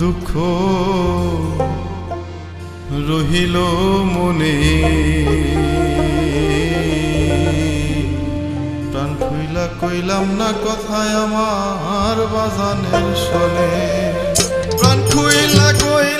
দুঃখ রহিল মনে। প্রাণ খুইলা কইলাম না কথায় আমার বাজানের সনে প্রাণ খুইলা কইলাম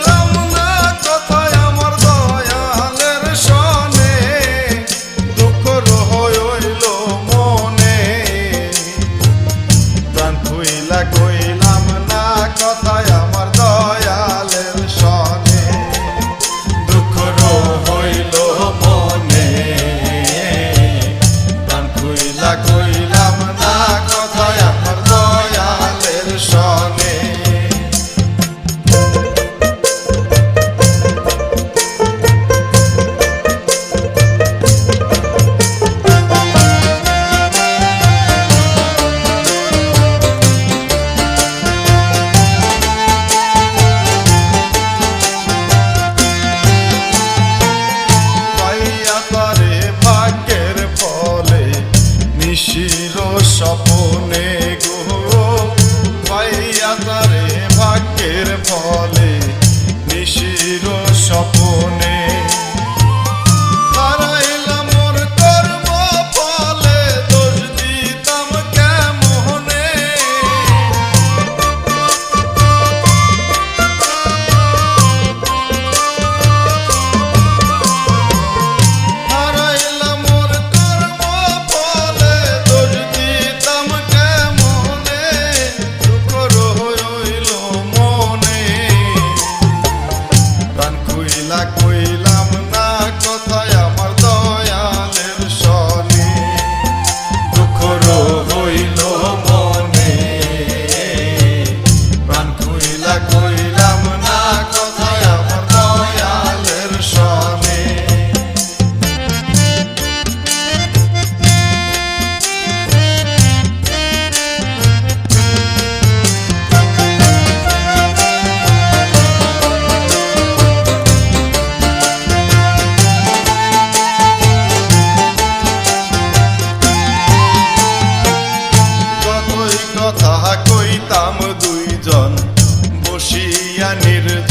নির্দ